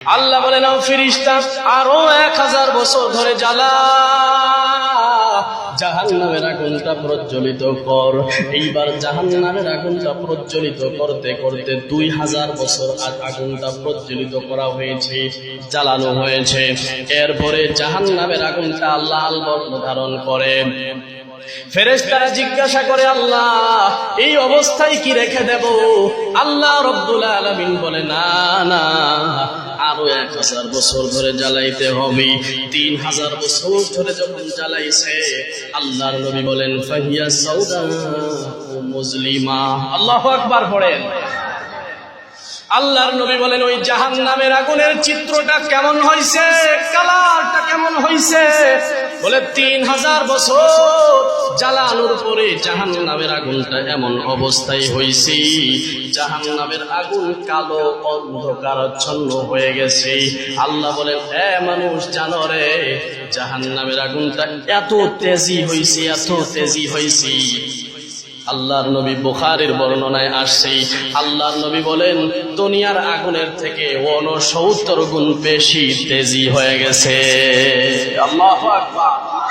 আল্লাহ বলে নাও ফিরিস্তা আরও এক হাজার বছর ধরে জ্বালা। জাহান নামের আগুনটা প্রজ্বলিত কর। এইবার জাহান নামের আগুনটা প্রজ্বলিত করতে করতে দুই হাজার বছর আগ আগুনটা প্রজ্বলিত করা হয়েছে, জ্বালানো হয়েছে। এরপরে জাহান নামের আগুনটা লাল বর্ণ ধারণ করে। ফেরেশতারা জিজ্ঞাসা করে, আল্লাহ, এই অবস্থায় কি রেখে দেব? আল্লাহ রব্বুল আলামিন বলে, না না, আরও এক হাজার বছর ধরে জ্বালাইতে হবে। তিন হাজার বছর ধরে যখন জ্বালাইছে আল্লাহর নবী বলেন, ফাহিয়া মুসলিমা। আল্লাহু আকবার পড়েন। আল্লাহর নবী বলেন, ওই জাহান নামের আগুনের চিত্রটা কেমন হয়েছে কালারটা কেমন হয়েছে বলে, তিন হাজার বছর জ্বালানোর পরে জাহান নামের আগুনটা এমন অবস্থায় হয়েছে জাহান নামের আগুন কালো অন্ধকারচ্ছন্ন হয়ে গেছে। আল্লাহ বলেন, এ মানুষ, জানো রে জাহান নামের আগুনটা এত তেজি হয়েছে এত তেজি হয়েছে আল্লাহর নবী বুখারের বর্ণনায় আসছে, আল্লাহর নবী বলেন, দুনিয়ার আগুনের থেকে অনসত্তর গুণ বেশি তেজি হয়ে গেছে। আল্লাহ আকবার।